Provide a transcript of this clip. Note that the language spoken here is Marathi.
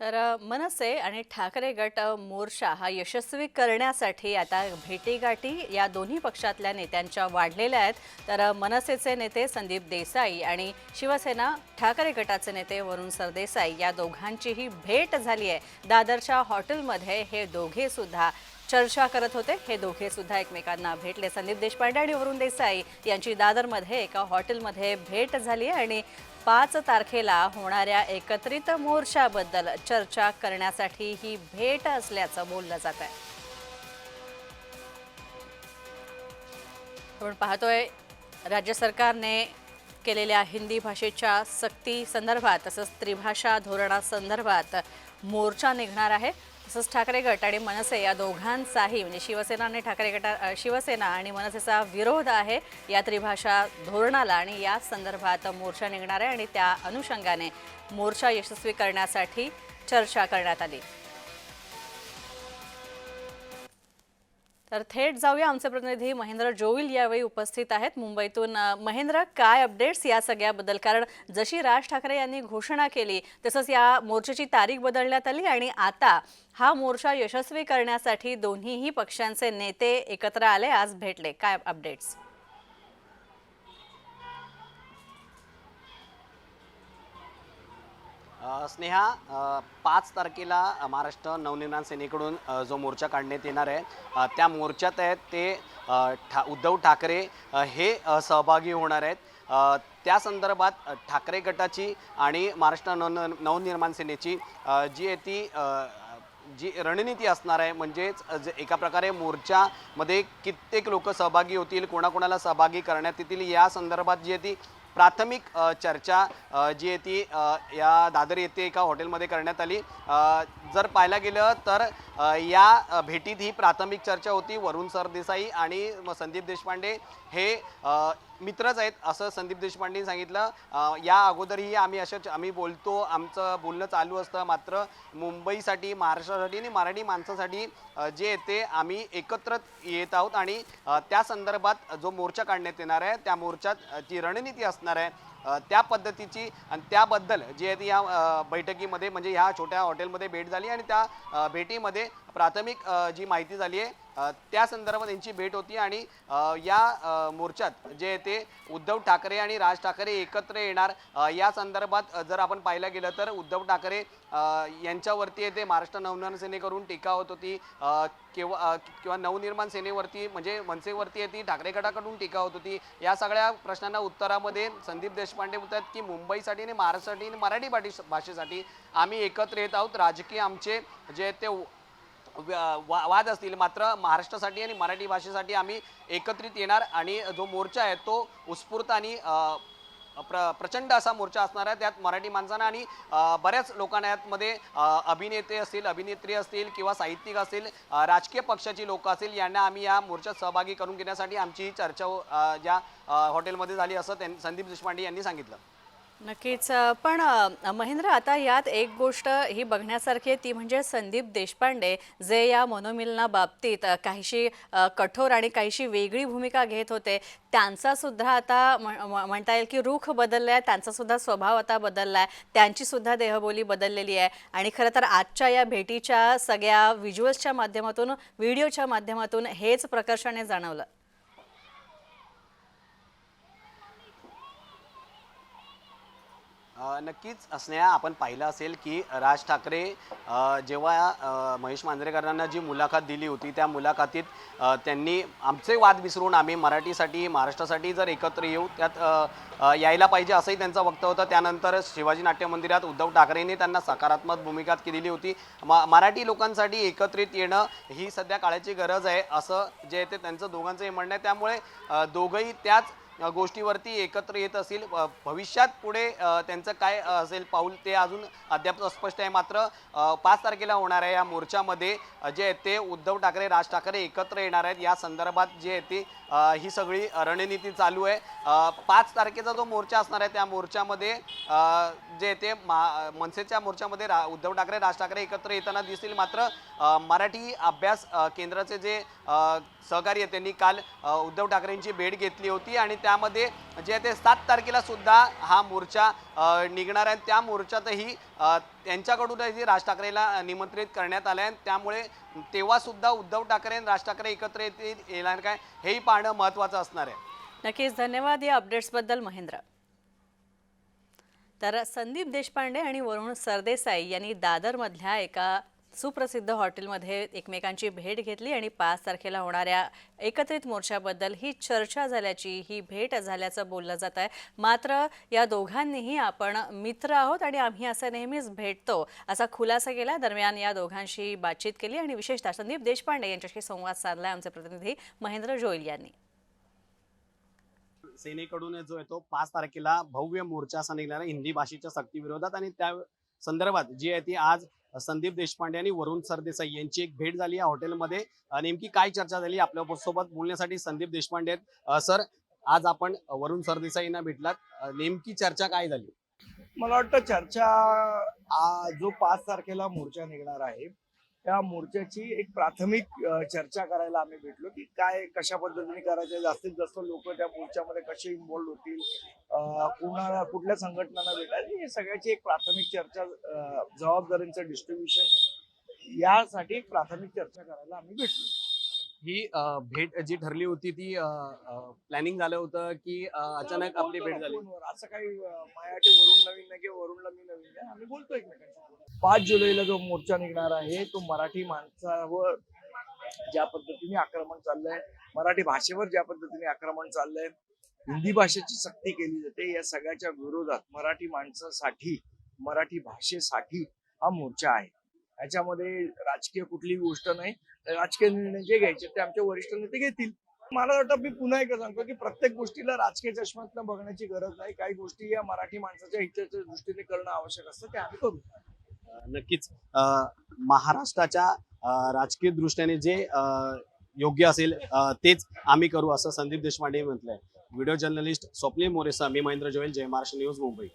तर मनसे आणि ठाकरे गट मोर्चा हा यशस्वी करण्यासाठी आता भेटीगाठी या दोन्ही पक्षातल्या नेत्यांच्या वाढलेल्या आहेत. तर मनसेचे नेते संदीप देसाई आणि शिवसेना ठाकरे गटाचे नेते वरुण सरदेसाई या दोघांचीही भेट झाली आहे. दादरच्या हॉटेलमध्ये हे दोघे सुद्धा चर्चा करत होते. हे दोघे सुद्धा एकमेकांना भेटले. संदीप देशपांडे आणि वरुण देसाई यांची दादरमध्ये एका हॉटेलमध्ये भेट झाली आहे आणि पाच तारखेला होणाऱ्या एकत्रित मोर्चाबद्दल चर्चा करण्यासाठी ही भेट असल्याचं बोललं जात आहे. आपण पाहतोय राज्य सरकारने केलेल्या हिंदी भाषेच्या सक्ती संदर्भात तसंच त्रिभाषा धोरणासंदर्भात मोर्चा निघणार आहे. तसंच ठाकरे गट आणि मनसे या दोघांचाही म्हणजे शिवसेना आणि ठाकरे गटा शिवसेना आणि मनसेचा विरोध आहे या त्रिभाषा धोरणाला आणि या संदर्भात मोर्चा निघणार आहे आणि त्या अनुषंगाने मोर्चा यशस्वी करण्यासाठी चर्चा करण्यात आली. तर थेट जाऊया. आमचे प्रतिनिधी महेंद्र जोईल यावेळी उपस्थित आहेत. मुंबईतून महेंद्र काय अपडेट्स या सगळ्याबद्दल? कारण जशी राज ठाकरे यांनी घोषणा केली तसंच या मोर्चाची तारीख बदलण्यात आली आणि आता हा मोर्चा यशस्वी करण्यासाठी दोन्हीही पक्षांचे नेते एकत्र आले. आज भेटले. काय अपडेट्स स्नेहा पाच तारखेला महाराष्ट्र नवनिर्माण सेनेकडून जो मोर्चा काढण्यात येणार आहे त्या मोर्चात आहेत ते ठा उद्धव ठाकरे हे सहभागी होणार आहेत. त्या संदर्भात ठाकरे गटाची आणि महाराष्ट्र नव नवनिर्माण सेनेची जी आहे ती जी रणनीती असणार आहे म्हणजेच जे एका प्रकारे मोर्चामध्ये कित्येक लोक सहभागी होतील कोणाकोणाला सहभागी करण्यात येतील या संदर्भात जी आहे ती प्राथमिक चर्चा जी आहे ती या दादर येथे एका हॉटेलमध्ये करण्यात आली. जर पाहायला गेलं तर या भेटीत ही प्राथमिक चर्चा होती. वरुण सरदेसाई आणि म- संदीप देशपांडे हे मित्रच आहेत असं संदीप देशपांडेंनी सांगितलं. या अगोदरही आम्ही अशाच आम्ही बोलतो आमचं बोलणं चालू असतं. मात्र मुंबईसाठी महाराष्ट्रासाठी आणि मराठी माणसासाठी जे येते आम्ही एकत्र येत आहोत. आणि त्या संदर्भात जो मोर्चा काढण्यात येणार आहे त्या मोर्चात जी रणनीती असणार आहे. त्या पद्धतीची आणि त्याबद्दल जी आहे ती या बैठकीमध्ये म्हणजे ह्या छोट्या हॉटेलमध्ये भेट झाली आणि त्या भेटीमध्ये प्राथमिक जी माहिती झाली आहे त्या संदर्भात यांची भेट होती आणि या मोर्चात जे ते उद्धव ठाकरे आणि राज ठाकरे एकत्र येणार या संदर्भात जर आपण पाहायला गेलं तर उद्धव ठाकरे यांच्यावरती येते महाराष्ट्र नवनिर्माण सेनेकडून टीका होत होती किंवा किंवा नवनिर्माण सेनेवरती म्हणजे मनसेवरती आहे ती ठाकरे गटाकडून टीका होत होती. या सगळ्या प्रश्नांना उत्तरामध्ये संदीप देशपांडे म्हणतात की मुंबईसाठी आणि महाराष्ट्रासाठी आणि मराठी भाटी भाषेसाठी आम्ही एकत्र येत आहोत. राजकीय आमचे जे ते वा- वाद असतील. मात्र महाराष्ट्रासाठी आणि मराठी भाषेसाठी आम्ही एकत्रित येणार आणि जो मोर्चा आहे तो उत्स्फूर्त आणि प्र प्रचंड असा मोर्चा असणार आहे. त्यात मराठी माणसांना आणि बऱ्याच लोकांना यातमध्ये अभिनेते असतील अभिनेत्री असतील किंवा साहित्यिक असतील राजकीय पक्षाची लोक असतील यांना आम्ही या मोर्चात सहभागी करून घेण्यासाठी आमची चर्चा ज्या हॉटेलमध्ये झाली असं त्यांनी संदीप देशपांडे यांनी सांगितलं. नक्कीच. पण महेंद्र आता यात एक गोष्ट ही बघण्यासारखी आहे ती म्हणजे संदीप देशपांडे जे या मनोमिलना बाबतीत काहीशी कठोर आणि काहीशी वेगळी भूमिका घेत होते त्यांचा सुद्धा आता म्हणता येईल की रुख बदलला आहे त्यांचा सुद्धा स्वभाव आता बदलला आहे त्यांची सुद्धा देहबोली बदललेली आहे. आणि खरं तर आजच्या या भेटीच्या सगळ्या व्हिज्युअल्सच्या माध्यमातून व्हिडिओच्या माध्यमातून हेच प्रकर्षाने जाणवलं. नक्कीच स्नेहा आपण पाहिलं असेल की राज ठाकरे जेव्हा महेश मांजरेकरांना जी मुलाखत दिली होती त्या मुलाखतीत त्यांनी आमचे वाद विसरून आम्ही मराठीसाठी महाराष्ट्रासाठी जर एकत्र येऊ त्यात यायला पाहिजे असंही त्यांचं वक्तव्य होतं. त्यानंतर शिवाजी नाट्य मंदिरात उद्धव ठाकरेंनी त्यांना सकारात्मक भूमिका केलेली होती. म मराठी लोकांसाठी एकत्रित येणं ही सध्या काळाची गरज आहे असं जे आहे ते त्यांचं दोघांचंही म्हणणं आहे. त्यामुळे दोघंही त्याच गोष्टीवरती एकत्र येत असतील. भविष्यात पुढे त्यांचं काय असेल पाऊल ते अजून अद्याप स्पष्ट आहे. मात्र पाच तारखेला होणाऱ्या या मोर्चामध्ये जे आहे ते उद्धव ठाकरे राज ठाकरे एकत्र येणार आहेत. या संदर्भात जे आहे ते ही सगळी रणनीती चालू आहे. पाच तारखेचा जो मोर्चा असणार आहे त्या मोर्चामध्ये जे ते मा मनसेच्या मोर्चामध्ये रा उद्धव ठाकरे राज ठाकरे एकत्र येताना दिसतील. मात्र मराठी अभ्यास केंद्राचे जे सहकारी आहेत त्यांनी काल उद्धव ठाकरेंची भेट घेतली होती आणि त्यामध्ये जे ते सात तारखेला सुद्धा हा मोर्चा निघणार आहे. त्या मोर्चातही अ, त्यांच्याकडूनही राज ठाकरेला निमंत्रित करण्यात आलं आहे त्यामुळे तेव्हा सुद्धा उद्धव ठाकरे आणि राज ठाकरे एकत्र येतील येणार काय? हेही पाहणं महत्त्वाचं असणार आहे. नक्कीच. धन्यवाद या अपडेट्सबद्दल महेंद्र. तर संदीप देशपांडे आणि वरुण सरदेसाई यांनी दादरमधल्या एका सुप्रसिद्ध हॉटेलमध्ये एकमेकांची भेट घेतली आणि पाच तारखेला होणाऱ्या एकत्रित मोर्चाबद्दल ही चर्चा झाल्याची ही भेट झाल्याचं बोललं जात आहे. मात्र या दोघांनीही आपण मित्र आहोत आणि आम्ही असं नेहमीच भेटतो असा खुलासा केला. दरम्यान या दोघांशी बातचीत केली आणि विशेषतः संदीप देशपांडे यांच्याशी संवाद साधला आमचे प्रतिनिधी महेंद्र जोईल यांनी. सेनेकडून जो आहे तो पाच तारखेला भव्य मोर्चा असा निघणार हिंदी भाषेच्या सक्ती विरोधात आणि त्या संदर्भात जी आहे ती आज संदीप देशपांडे आणि वरुण सरदेसाई यांची एक भेट झाली या हॉटेलमध्ये. नेमकी काय चर्चा झाली आपल्यासोबत बोलण्यासाठी संदीप देशपांडे आहेत. सर आज आपण वरुण सरदेसाईंना भेटलात. नेमकी चर्चा काय झाली? मला वाटतं चर्चा जो पाच तारखेला मोर्चा निघणार आहे त्या मोर्चाची एक प्राथमिक चर्चा करायला आम्ही भेटलो की काय कशा पद्धतीने करायचं जास्तीत जास्त लोक त्या मोर्चामध्ये कसे इन्व्हॉल्ड होतील? कुणाला कुठल्या संघटनांना भेटायचं? हे सगळ्याची एक प्राथमिक चर्चा अ, जबाबदारींचं डिस्ट्रीब्युशन यासाठी एक प्राथमिक चर्चा करायला आम्ही भेटलो. ही भेट जी ठरली होती ती प्लॅनिंग झालं होतं की अचानक आपली भेट झाली. असं काही मायाटी वरून नवीन नाही किंवा वरूनला मी नवीन नाही आम्ही बोलतो एकमेकांशी पाच जुलैला जो मोर्चा निघणार आहे तो मराठी माणसावर ज्या पद्धतीने आक्रमण चाललंय मराठी भाषेवर ज्या पद्धतीने आक्रमण चाललंय हिंदी भाषेची सक्ती केली जाते या सगळ्याच्या विरोधात मराठी माणसासाठी मराठी भाषेसाठी हा मोर्चा आहे याच्यामध्ये राजकीय कुठलीही गोष्ट नाही. राजकीय निर्णय जे घ्यायचे ते आमचे वरिष्ठ नेते घेतील. मला वाटतं मी पुन्हा एकदा सांगतो की प्रत्येक गोष्टीला राजकीय चष्म्यातनं बघण्याची गरज नाही. काही गोष्टी या मराठी माणसाच्या हिताच्या दृष्टीने करणं आवश्यक असतं ते आम्ही करू. नक्कीच महाराष्ट्राच्या राजकीय दृष्ट्याने जे योग्य असेल तेच आम्ही करू असं संदीप देशपांडे म्हटलंय. व्हिडिओ जर्नलिस्ट स्वप्नील मोरेसा मी महेंद्र जोयल जय महाराष्ट्र न्यूज मुंबई.